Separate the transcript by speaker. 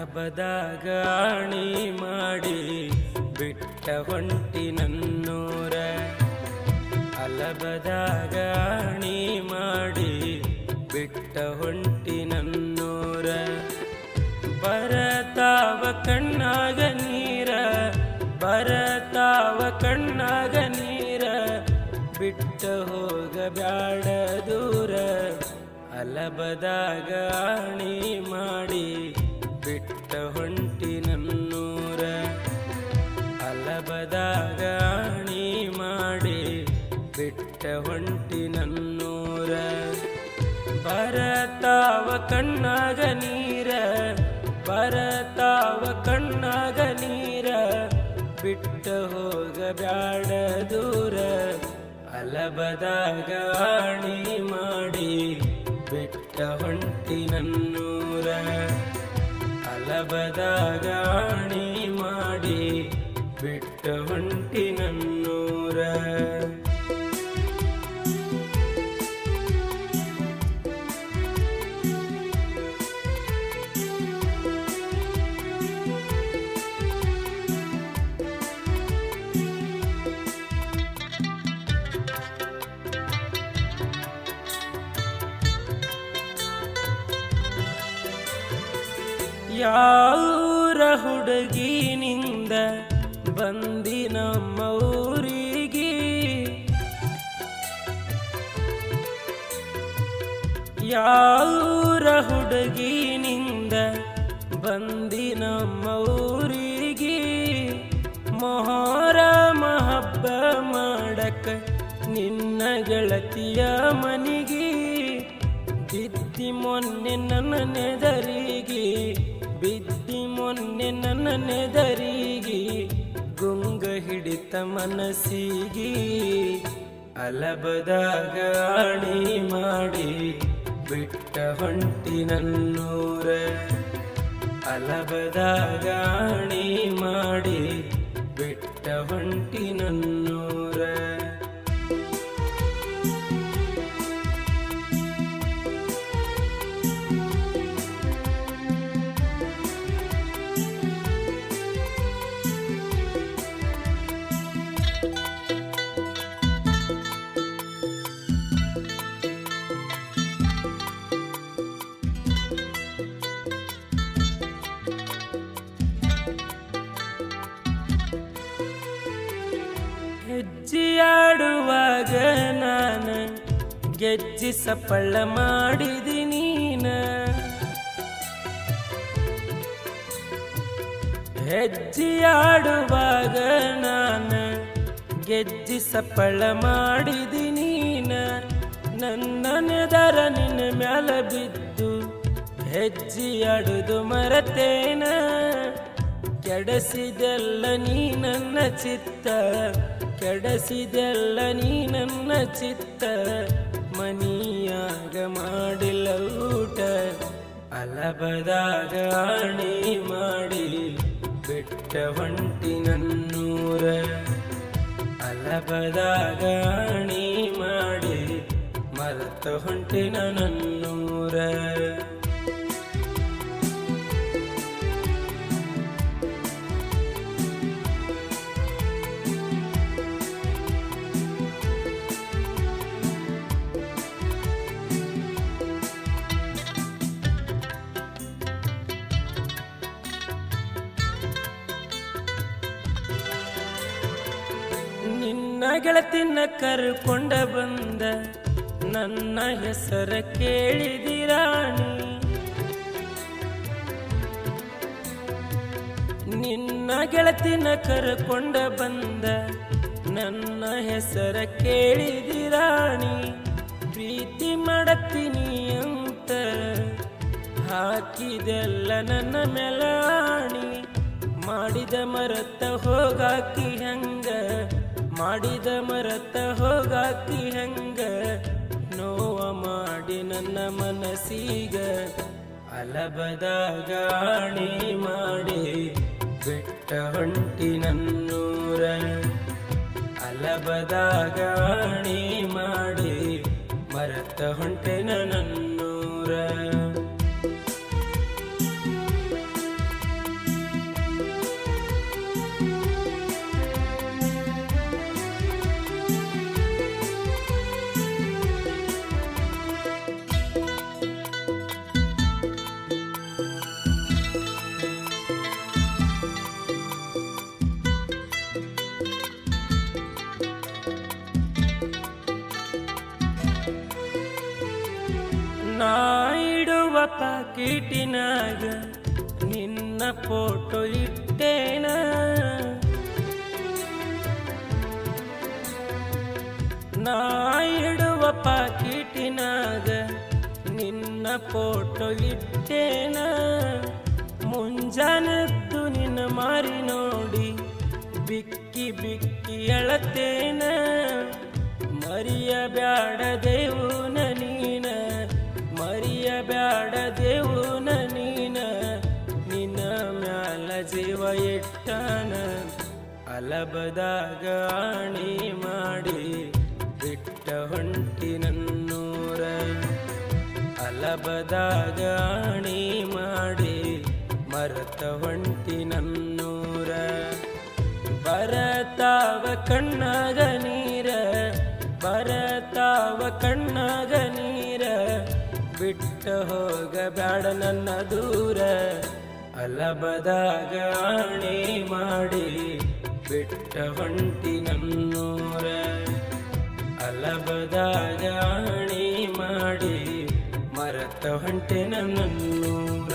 Speaker 1: ಆಣಿ ಮಾಡಿ ಬಿಟ್ಟ ಹೊಂಟಿ ನನ್ನೂರ ಅಲಬದಾಗ ಆಣಿ ಮಾಡಿ ಬಿಟ್ಟ ಹೊಂಟಿ ನನ್ನೂರ ಬರತಾವ ಕಣ್ಣಾಗ ನೀರ, ಬರತಾವ ಕಣ್ಣಾಗ ನೀರ, ಬಿಟ್ಟ ಹೋಗ ಬ್ಯಾಡ ದೂರ. ಅಲಬದಾಗ ಆಣಿ ಮಾಡಿ ಬಿಟ್ಟ ಹೊಂಟಿ ನನ್ನೂರ ಅಲಬದಾಗ ಆಣಿ ಮಾಡಿ ಬಿಟ್ಟ ಹೊಂಟಿ ನನ್ನೂರ ಬರತಾವ ಕಣ್ಣಾಗ ನೀರ, ಬರತಾವ ಕಣ್ಣಾಗ ನೀರ, ಬಿಟ್ಟ ಹೋಗ ಬ್ಯಾಡ ದೂರ ಅಲಬದಾಗ ಅಣಿ ಮಾಡಿ ಬಿಟ್ಟ ಹೊಂಟಿ ನನ್ನೂರ ಅಲಬದಾಗ ಆಣಿ ಮಾಡಿ ಬಿಟ್ಟ ಹೊಂಟಿ ಯಾರ ಹುಡುಗಿನಿಂದ ಬಂದಿನ ಮೌರಿಗೆ? ಯಾರ ಹುಡುಗಿನಿಂದ ಬಂದಿನ ಮೌರಿಗೆ? ಮೊಹರ ಮಹಬ್ಬ ಮಾಡಕ ನಿನ್ನ ಗೆಳತಿಯ ಮನಿಗೆ ಬಿತ್ತಿ ಮೊನ್ನೆ ನನ್ನ ನೆದರಿಗೆ. ಬಿದ್ದಿ ಮೊನ್ನೆ ನನ್ನ ನೆದರಿಗಿ, ಗುಂಗ ಹಿಡಿತ ಮನಸ್ಸಿಗಿ, ಅಲಬದಾಗ ಆಣಿ ಮಾಡಿ ಬಿಟ್ಟ ಹೊಂಟಿ ನನ್ನೂರ ಅಲಬದಾಗ ಆಣಿ ಮಾಡಿ ಬಿಟ್ಟ ಹೊಂಟಿ ನನ್ನೂರ ನಾನು ಗೆಜ್ಜಿ ಸಪ್ಪಳ ಮಾಡಿದಿ ನೀನ. ಹೆಜ್ಜಿಯಾಡುವಾಗ ನಾನು ಗೆಜ್ಜಿ ಸಪ್ಪಳ ಮಾಡಿದಿ ನೀನ. ನನ್ನ ನೆದರ ನಿನ್ನ ಮ್ಯಾಲ ಬಿದ್ದು ಹೆಜ್ಜಿಯಾಡುದು ಮರತೇನ. ಕೆಡಸಿದೆಲ್ಲ ನೀ ನನ್ನ ಚಿತ್ತ ಕೆಡಸಿದೆಲ್ಲ ನೀ ನನ್ನ ಚಿತ್ತ, ಮನಿಯಾಗ ಮಾಡಿಲ್ಲ ಊಟ ಅಲಬದಾಗ ಆಣಿ ಮಾಡಿ ಬಿಟ್ಟ ಹೊಂಟಿ ನನ್ನೂರ ಅಲಬದಾಗ ಆಣಿ ಮಾಡಿ ಮರತ ಹೊಂಟಿನ ನನ್ನೂರ ಗೆಳತಿನ ಕರ್ಕೊಂಡ ಬಂದ ನನ್ನ ಹೆಸರ ಕೇಳಿದಿರಾಣಿ ನಿನ್ನ ಗೆಳತಿನ ಕರ್ಕೊಂಡ ಬಂದ ನನ್ನ ಹೆಸರ ಕೇಳಿದಿರಾಣಿ ಪ್ರೀತಿ ಮಾಡತ್ತೀನಿ ಅಂತ ಹಾಕಿದೆಲ್ಲ ನನ್ನ ಮೆಲಾಣಿ. ಮಾಡಿದ ಮರತ ಹೋಗಾಕಿ ಹಂಗ ಮಾಡಿದ ಮರತ ಹೋಗಾಕಿ ಹಂಗ? ನೋವ ಮಾಡಿ ನನ್ನ ಮನಸ್ಸೀಗ ಅಲಬದ ಗಾಣಿ ಮಾಡಿ ಬೆಟ್ಟ ಹೊಂಟಿ ನನ್ನೂರ. ಅಲಬದ ಗಾಣಿ ಮಾಡಿ ಮರತ ಹೊಂಟೆನ ನನ್ನೂರ ಪಾಕೀಟಿನಾಗ ನಿನ್ನ ಫೋಟೋ ಇಟ್ಟೇನ? ನಾ ಇಡುವ ಪಾಕೀಟಿನಾಗ ನಿನ್ನ ಫೋಟೋ ಇಟ್ಟೇನ? ಮುಂಜಾನದ್ದು ನಿನ್ನ ಮಾರಿ ನೋಡಿ ಬಿಕ್ಕಿ ಬಿಕ್ಕಿ ಎಳತೇನ ಮರಿಯ ಬ್ಯಾಡ ನನಿ ಬ್ಯಾಡ ದೇವುನ ನೀನ, ನಿನ್ನ ಮ್ಯಾಲ ಜೀವ ಇಟ್ಟನ. ಅಲಬದಾಗ ಆಣಿ ಮಾಡಿ ಬಿಟ್ಟ ಹೊಂಟಿ ನನ್ನೂರ ಅಲಬದಾಗ ಮಾಡಿ ಮರತ ಹೊಂಟಿ ನನ್ನೂರ ಬರತಾವ ಕಣ್ಣಾಗ ನೀರ, ಬರತಾವ ಕಣ್ಣಾಗ ನೀರ. ಬಿಟ್ಟ ಹೋಗ ಬ್ಯಾಡ ನನ್ನ ದೂರ. ಅಲಬದಾಗ ಆಣಿ ಮಾಡಿ ಬಿಟ್ಟ ಹೊಂಟಿ ನನ್ನೂರ ಅಲಬದಾಗ ಆಣಿ ಮಾಡಿ ಮರತ ಹೊಂಟೆ ನನ್ನೂರ